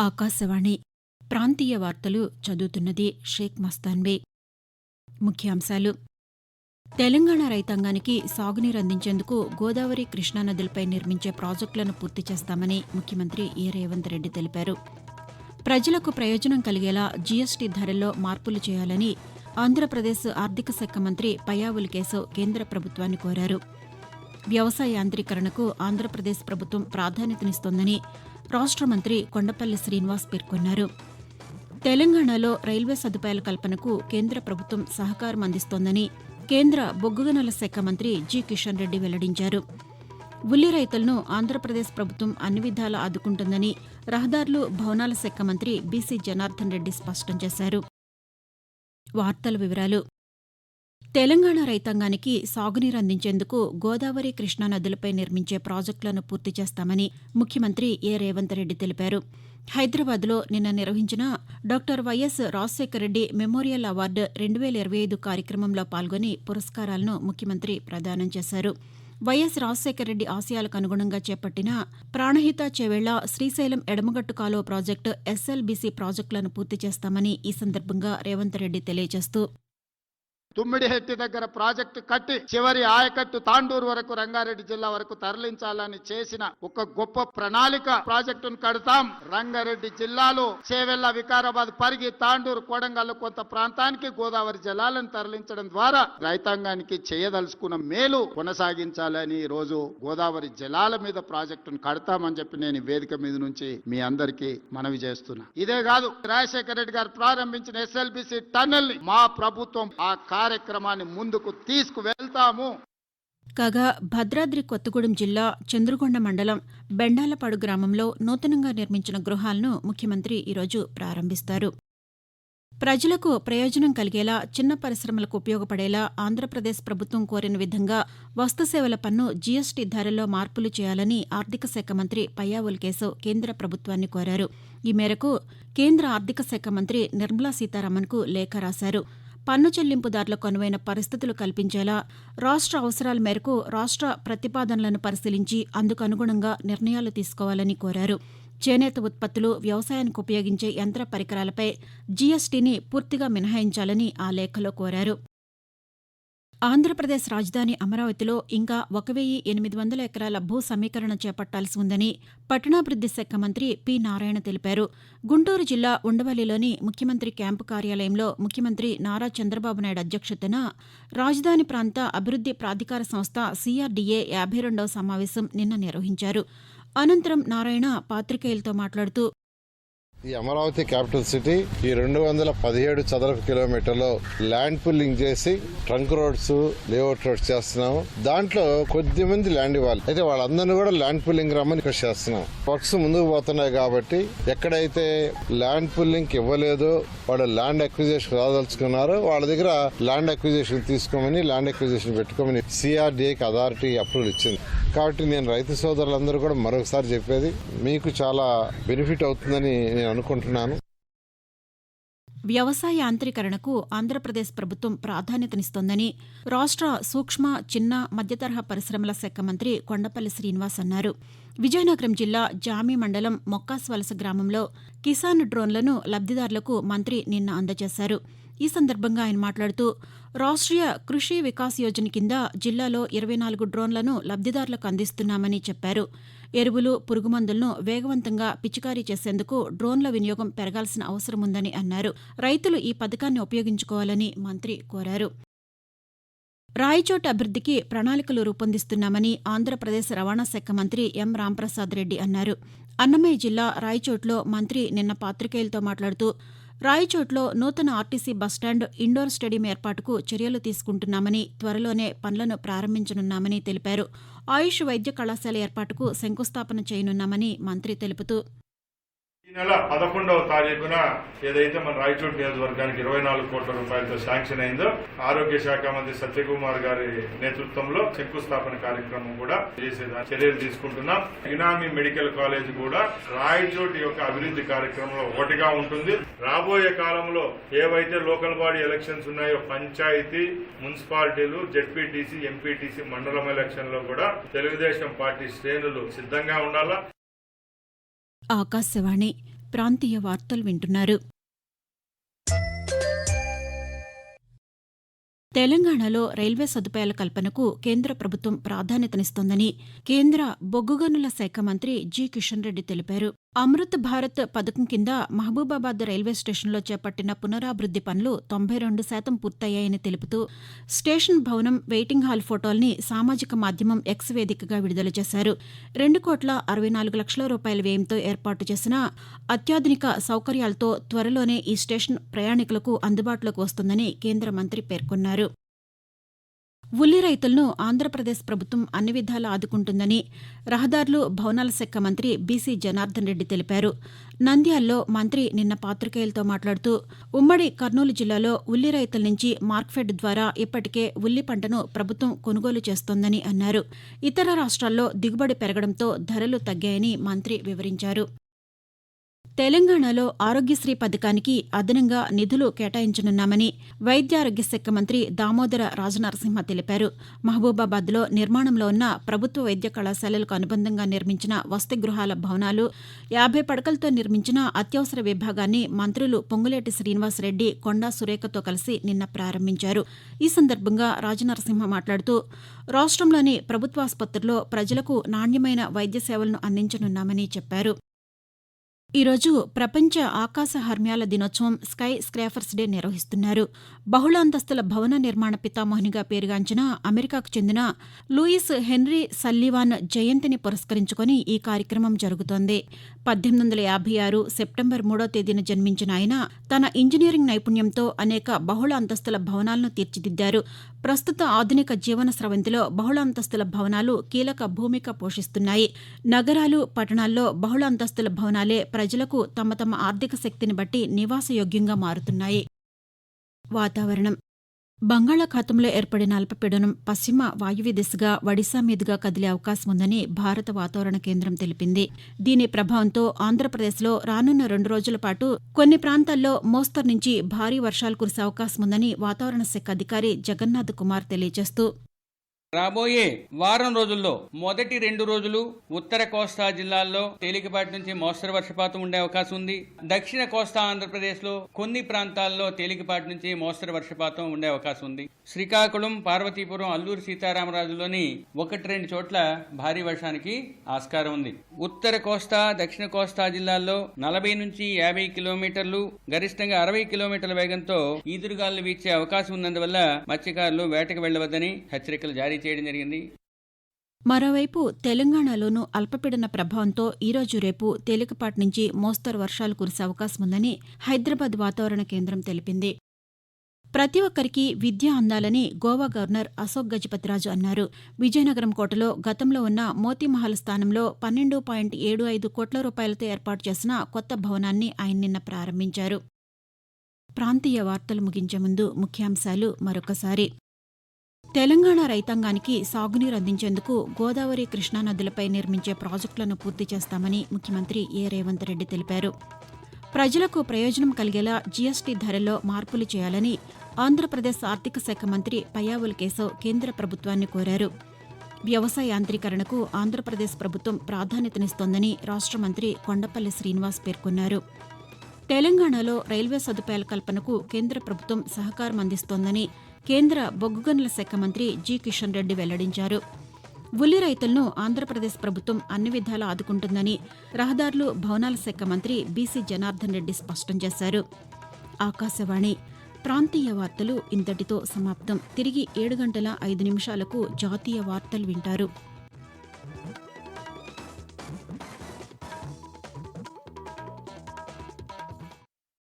ఆకాశవాణి. ప్రాంతీయ వార్తలు చదువుతున్నది షేక్ మస్తాన్బే ముఖ్యాంశాలు. తెలంగాణ రైతాంగానికి సాగునీరు అందించేందుకు గోదావరి కృష్ణానదులపై నిర్మించే ప్రాజెక్టులను పూర్తి చేస్తామని ముఖ్యమంత్రి ఏ. రేవంత్ రెడ్డి తెలిపారు. ప్రజలకు ప్రయోజనం కలిగేలా జీఎస్టీ ధరల్లో మార్పులు చేయాలని ఆంధ్రప్రదేశ్ ఆర్థిక శాఖ మంత్రి పయావుల కేశవ్ కేంద్ర ప్రభుత్వాన్ని కోరారు. వ్యవసాయ యాంత్రీకరణకు ఆంధ్రప్రదేశ్ ప్రభుత్వం ప్రాధాన్యతనిస్తోందని రాష్ట్ర మంత్రి కొండపల్లి శ్రీనివాస్ పేర్కొన్నారు. తెలంగాణలో రైల్వే సదుపాయాల కల్పనకు కేంద్ర ప్రభుత్వం సహకారం అందిస్తోందని కేంద్ర బొగ్గుగనుల శాఖ మంత్రి జి కిషన్ రెడ్డి వెల్లడించారు. ఉల్లి రైతులను ఆంధ్రప్రదేశ్ ప్రభుత్వం అన్ని విధాలా ఆదుకుంటుందని రహదారులు భవనాల శాఖ మంత్రి బీసీ జనార్దన్ రెడ్డి స్పష్టం చేశారు. వార్తల వివరాలు తెలంగాణ రైతాంగానికి సాగునీరు అందించేందుకు గోదావరి కృష్ణా నదులపై నిర్మించే ప్రాజెక్టులను పూర్తి చేస్తామని ముఖ్యమంత్రి ఏ రేవంత్ రెడ్డి తెలిపారు. హైదరాబాద్లో నిన్న నిర్వహించిన doctor YS Rajasekhara Reddy memorial award రెండు వేల ఇరవై ఐదు కార్యక్రమంలో పాల్గొని పురస్కారాలను ముఖ్యమంత్రి ప్రదానం చేశారు. వైఎస్ రాజశేఖర రెడ్డి ఆశయాలకు అనుగుణంగా చేపట్టిన ప్రాణహిత చెవేళ్ళ శ్రీశైలం ఎడమగట్టు కాలువ ప్రాజెక్టు ఎస్ఎల్బీసీ ప్రాజెక్టులను పూర్తి చేస్తామని ఈ సందర్భంగా రేవంత్ రెడ్డి తెలియజేస్తూ తుమ్మిడిహెట్టి దగ్గర ప్రాజెక్టు కట్టి చివరి ఆయకట్టు తాండూరు వరకు రంగారెడ్డి జిల్లా వరకు తరలించాలని చేసిన ఒక గొప్ప ప్రణాళిక ప్రాజెక్టును కడతాం. రంగారెడ్డి జిల్లాలో చేవెళ్ళ వికారాబాద్ పరిగి తాండూరు కోడంగల్ కొంత ప్రాంతానికి గోదావరి జలాలను తరలించడం ద్వారా రైతాంగానికి చేయదలుచుకున్న మేలు కొనసాగించాలని ఈ రోజు గోదావరి జలాల మీద ప్రాజెక్టును కడతామని చెప్పి నేను వేదిక మీద నుంచి మీ అందరికీ మనవి చేస్తున్నా. ఇదే కాదు రాజశేఖర రెడ్డి గారు ప్రారంభించిన ఎస్ఎల్బిసి టన్నెల్ని మా ప్రభుత్వం ఆ కార్యక్రమాన్ని ముందుకు తీసుకువెళ్తాము. కాగా భద్రాద్రి కొత్తగూడెం జిల్లా చంద్రగొండ మండలం బెండాలపాడు గ్రామంలో నూతనంగా నిర్మించిన గృహాలను ముఖ్యమంత్రి ఈరోజు ప్రారంభిస్తారు. ప్రజలకు ప్రయోజనం కలిగేలా చిన్న పరిశ్రమలకు ఉపయోగపడేలా ఆంధ్రప్రదేశ్ ప్రభుత్వం కోరిన విధంగా వస్తుసేవల పన్ను జీఎస్టీ ధరల్లో మార్పులు చేయాలని ఆర్థిక శాఖ మంత్రి పయ్యావుల్ కేశవ్ కేంద్ర ప్రభుత్వాన్ని కోరారు. ఈ మేరకు కేంద్ర ఆర్థిక శాఖ మంత్రి నిర్మలా సీతారామన్కు లేఖ రాశారు. పన్ను చెల్లింపుదారులకు అనువైన పరిస్థితులు కల్పించేలా రాష్ట్ర అవసరాల మేరకు రాష్ట్ర ప్రతిపాదనలను పరిశీలించి అందుకు అనుగుణంగా నిర్ణయాలు తీసుకోవాలని కోరారు. చేనేత ఉత్పత్తులు వ్యవసాయానికి ఉపయోగించే యంత్ర పరికరాలపై జీఎస్టీని పూర్తిగా మినహాయించాలని ఆ లేఖలో కోరారు. ఆంధ్రప్రదేశ్ రాజధాని అమరావతిలో ఇంకా ఒక వెయ్యి ఎనిమిది వందల ఎకరాల భూ సమీకరణ చేపట్టాల్సి ఉందని పట్టణాభివృద్ది శాఖ మంత్రి పి నారాయణ తెలిపారు. గుంటూరు జిల్లా ఉండవల్లిలోని ముఖ్యమంత్రి క్యాంపు కార్యాలయంలో ముఖ్యమంత్రి నారా చంద్రబాబు నాయుడు అధ్యక్షతన రాజధాని ప్రాంత అభివృద్ది ప్రాధికార సంస్థ సీఆర్డీఏ యాభై రెండవ సమావేశం నిన్న నిర్వహించారు. అనంతరం నారాయణ పాతికేయులతో మాట్లాడుతూ ఈ అమరావతి క్యాపిటల్ సిటీ ఈ రెండు వందల పదిహేడు చదరపు కిలోమీటర్లో ల్యాండ్ పుల్లింగ్ చేసి ట్రంక్ రోడ్స్ లేఅవుట్ రోడ్స్ చేస్తున్నాము. దాంట్లో కొద్ది మంది ల్యాండ్ ఇవ్వాలి. అయితే వాళ్ళందరినీ కూడా ల్యాండ్ పుల్లింగ్ రమ్మని ఇక్కడ చేస్తున్నాం. వర్క్స్ ముందుకు పోతున్నాయి కాబట్టి ఎక్కడైతే ల్యాండ్ పుల్లింగ్ ఇవ్వలేదు వాళ్ళు ల్యాండ్ అక్విజిషన్ రాదలుచుకున్నారో. వాళ్ళ దగ్గర ల్యాండ్ అక్విజిషన్ తీసుకోమని ల్యాండ్ అక్విజిషన్ పెట్టుకోమని సిఆర్డీఏకి అథారిటీ అప్రూవల్ ఇచ్చింది. కాబట్టి నేను రైతు సోదరులందరూ కూడా మరొకసారి చెప్పేది మీకు చాలా బెనిఫిట్ అవుతుందని నేను అనుకుంటున్నాను. వ్యవసాయ యాంత్రీకరణకు ఆంధ్రప్రదేశ్ ప్రభుత్వం ప్రాధాన్యతనిస్తోందని రాష్ట్ర సూక్ష్మ చిన్న మధ్యతరహా పరిశ్రమల శాఖ మంత్రి కొండపల్లి శ్రీనివాస్ అన్నారు. విజయనగరం జిల్లా జామి మండలం మొక్కాస్వలస గ్రామంలో కిసాన్ డ్రోన్లను లబ్దిదారులకు మంత్రి నిన్న అందజేశారు. ఈ సందర్భంగా ఆయన మాట్లాడుతూ రాష్ట్రీయ కృషి వికాస్ యోజన కింద జిల్లాలో ఇరవై నాలుగు డ్రోన్లను లబ్దిదారులకు అందిస్తున్నామని చెప్పారు. ఎరువులు పురుగుమందులను వేగవంతంగా పిచికారీ చేసేందుకు డ్రోన్ల వినియోగం పెరగాల్సిన అవసరం ఉందని అన్నారు. రైతులు ఈ పథకాన్ని ఉపయోగించుకోవాలని మంత్రి కోరారు. రాయచోట అభివృద్ధికి ప్రణాళికలు రూపొందిస్తున్నామని ఆంధ్రప్రదేశ్ రవాణా శాఖ మంత్రి ఎం రాంప్రసాద్ రెడ్డి అన్నారు. అన్నమయ్య జిల్లా రాయచోట్లో మంత్రి నిన్న పాతికేయులతో మాట్లాడుతూ రాయచోట్లో నూతన ఆర్టీసీ బస్టాండ్ ఇండోర్ స్టేడియం ఏర్పాటుకు చర్యలు తీసుకుంటున్నామని త్వరలోనే పనులను ప్రారంభించనున్నామని తెలిపారు. ఆయుష్ వైద్య కళాశాల ఏర్పాటుకు శంకుస్థాపన చేయనున్నామని మంత్రి తెలుపుతూ ఈ నెల పదకొండవ తారీఖున ఏదైతే మన రాయచోటి నియోజకవర్గానికి ఇరవై నాలుగు కోట్ల రూపాయలతో శాంక్షన్ అయిందో ఆరోగ్య శాఖ మంత్రి సత్యకుమార్ గారి నేతృత్వంలో శంకుస్థాపన కార్యక్రమం కూడా చేసే చర్యలు తీసుకుంటున్నాం. ఇనామీ మెడికల్ కాలేజ్ కూడా రాయచోటి యొక్క అభివృద్ధి కార్యక్రమంలో ఒకటిగా ఉంటుంది. రాబోయే కాలంలో ఏవైతే లోకల్ బాడీ ఎలక్షన్స్ ఉన్నాయో పంచాయతీ మున్సిపాలిటీలు జెడ్పీటీసీ ఎంపీటీసీ మండలం ఎలక్షన్లో కూడా తెలుగుదేశం పార్టీ శ్రేణులు సిద్ధంగా ఉండాలా? ఆకాశవాణి ప్రాంతీయ వార్తలు వింటున్నారు. తెలంగాణలో రైల్వే సదుపాయాల కల్పనకు కేంద్ర ప్రభుత్వం ప్రాధాన్యతనిస్తోందని కేంద్ర బొగ్గు గనుల శాఖ మంత్రి జి కిషన్ రెడ్డి తెలిపారు. అమృత్ భారత్ పథకం కింద మహబూబాబాద్ రైల్వే స్టేషన్లో చేపట్టిన పునరాభివృద్ది పనులు తొంభై రెండు శాతం పూర్తయ్యాయని తెలుపుతూ స్టేషన్ భవనం వెయిటింగ్ హాల్ ఫోటోల్ని సామాజిక మాధ్యమం ఎక్స్ వేదికగా విడుదల చేశారు. రెండు కోట్ల అరవై నాలుగు లక్షల రూపాయల వ్యయంతో ఏర్పాటు చేసిన అత్యాధునిక సౌకర్యాలతో త్వరలోనే ఈ స్టేషన్ ప్రయాణికులకు అందుబాటులోకి వస్తుందని కేంద్ర మంత్రి పేర్కొన్నారు. ఉల్లి రైతులను ఆంధ్రప్రదేశ్ ప్రభుత్వం అన్ని విధాలా ఆదుకుంటుందని రహదారులు భవనాల శాఖ మంత్రి బీసీ జనార్దన్ రెడ్డి తెలిపారు. నంద్యాలలో మంత్రి నిన్న పాతికేయులతో మాట్లాడుతూ ఉమ్మడి కర్నూలు జిల్లాలో ఉల్లి రైతుల నుంచి మార్క్ఫెడ్ ద్వారా ఇప్పటికే ఉల్లి పంటను ప్రభుత్వం కొనుగోలు చేస్తోందని అన్నారు. ఇతర రాష్ట్రాల్లో దిగుబడి పెరగడంతో ధరలు తగ్గాయని మంత్రి వివరించారు. తెలంగాణలో ఆరోగ్యశ్రీ పథకానికి అదనంగా నిధులు కేటాయించనున్నామని వైద్యారోగ్య శాఖ మంత్రి దామోదర రాజనరసింహ తెలిపారు. మహబూబాబాద్లో నిర్మాణంలో ఉన్న ప్రభుత్వ వైద్య కళాశాలలకు అనుబంధంగా నిర్మించిన వసతి గృహాల భవనాలు యాభై పడకలతో నిర్మించిన అత్యవసర విభాగాన్ని మంత్రులు పొంగులేటి శ్రీనివాసరెడ్డి కొండా సురేఖతో కలిసి నిన్న ప్రారంభించారు. ఈ సందర్భంగా రాజనరసింహ మాట్లాడుతూ రాష్ట్రంలోని ప్రభుత్వాసుపత్రుల్లో ప్రజలకు నాణ్యమైన వైద్య సేవలను అందించనున్నామని చెప్పారు. ఈరోజు ప్రపంచ ఆకాశ హర్మ్యాల దినోత్సవం స్కై స్క్రాఫర్స్ డే నిర్వహిస్తున్నారు. బహుళ అంతస్తుల భవన నిర్మాణ పితామోహినిగా పేరుగాంచిన అమెరికాకు చెందిన లూయిస్ హెన్రీ సల్లివాన్ జయంతిని పురస్కరించుకొని ఈ కార్యక్రమం జరుగుతోంది. పద్దెనిమిది వందల యాభై ఆరు సెప్టెంబర్ మూడో తేదీన జన్మించిన ఆయన తన ఇంజనీరింగ్ నైపుణ్యంతో అనేక బహుళ అంతస్తుల భవనాలను తీర్చిదిద్దారు. ప్రస్తుత ఆధునిక జీవన స్రవంతిలో బహుళ అంతస్తుల భవనాలు కీలక భూమిక పోషిస్తున్నాయి. నగరాలు పట్టణాల్లో బహుళ అంతస్తుల భవనాలే ప్రజలకు తమ తమ ఆర్థిక శక్తిని బట్టి నివాసయోగ్యంగా మారుతున్నాయి. వాతావరణం బంగాళాఖాతంలో ఏర్పడిన అల్పపీడనం పశ్చిమ వాయువ్య దిశగా ఒడిశా మీదుగా కదిలే అవకాశం ఉందని భారత వాతావరణ కేంద్రం తెలిపింది. దీని ప్రభావంతో ఆంధ్రప్రదేశ్లో రానున్న రెండు రోజుల పాటు కొన్ని ప్రాంతాల్లో మోస్తరు నుంచి భారీ వర్షాలు కురిసే అవకాశం ఉందని వాతావరణ శాఖ అధికారి జగన్నాథ్ కుమార్ తెలియజేస్తూ రాబోయే వారం రోజుల్లో మొదటి రెండు రోజులు ఉత్తర కోస్తా జిల్లాల్లో తేలికపాటి నుంచి మోస్తరు వర్షపాతం ఉండే అవకాశం ఉంది. దక్షిణ కోస్తా ఆంధ్రప్రదేశ్లో కొన్ని ప్రాంతాల్లో తేలికపాటి నుంచి మోస్తరు వర్షపాతం ఉండే అవకాశం ఉంది. శ్రీకాకుళం పార్వతీపురం అల్లూరు సీతారామరాజులోని ఒకటి రెండు చోట్ల భారీ వర్షానికి ఆస్కారం ఉంది. ఉత్తర కోస్తా దక్షిణ కోస్తా జిల్లాల్లో నలభై నుంచి యాభై కిలోమీటర్లు గరిష్టంగా అరవై కిలోమీటర్ల వేగంతో ఈదురుగాలు వీచే అవకాశం ఉన్నందువల్ల మత్స్యకారులు వేటకు వెళ్ళవద్దని హెచ్చరికలు జారీ చేయడం జరిగింది. మరోవైపు తెలంగాణలోనూ అల్పపీడన ప్రభావంతో ఈరోజు రేపు తేలికపాటి నుంచి మోస్తరు వర్షాలు కురిసే అవకాశం ఉందని హైదరాబాద్ వాతావరణ కేంద్రం తెలిపింది. ప్రతి ఒక్కరికి విద్య అందాలని గోవా గవర్నర్ అశోక్ గజపతిరాజు అన్నారు. విజయనగరం కోటలో గతంలో ఉన్న మోతీమహల్ స్థానంలో పన్నెండు పాయింట్ ఏడు ఐదు కోట్ల రూపాయలతో ఏర్పాటు చేసిన కొత్త భవనాన్ని ఆయన నిన్న ప్రారంభించారు. ప్రాంతీయ వార్తలు ముగించే ముందు ముఖ్యాంశాలు మరొకసారి. తెలంగాణ రైతాంగానికి సాగునీరు అందించేందుకు గోదావరి కృష్ణా నదులపై నిర్మించే ప్రాజెక్టులను పూర్తి చేస్తామని ముఖ్యమంత్రి ఏ రేవంత్ రెడ్డి తెలిపారు. ప్రజలకు ప్రయోజనం కలిగేలా జీఎస్టీ ధరల్లో మార్పులు చేయాలని ఆంధ్రప్రదేశ్ ఆర్థిక శాఖ మంత్రి పయ్యావుల కేశవ్ కేంద్ర ప్రభుత్వాన్ని కోరారు. వ్యవసాయ యాంత్రీకరణకు ఆంధ్రప్రదేశ్ ప్రభుత్వం ప్రాధాన్యతనిస్తోందని రాష్ట్ర మంత్రి కొండపల్లి శ్రీనివాస్ పేర్కొన్నారు. తెలంగాణలో రైల్వే సదుపాయాల కల్పనకు కేంద్ర ప్రభుత్వం సహకారం అందిస్తోందని కేంద్ర బొగ్గు గనుల శాఖ మంత్రి జి కిషన్ రెడ్డి వెల్లడించారు. ఉల్లి రైతులను ఆంధ్రప్రదేశ్ ప్రభుత్వం అన్ని విధాలా ఆదుకుంటుందని రహదారులు భవనాల శాఖ మంత్రి బీసీ జనార్దన్ రెడ్డి స్పష్టం చేశారు. ఆకాశవాణి ప్రాంతీయ వార్తలు ఇంతటితో సమాప్తం. తిరిగి ఏడు గంటల ఐదు నిమిషాలకు జాతీయ వార్తలు వింటారు.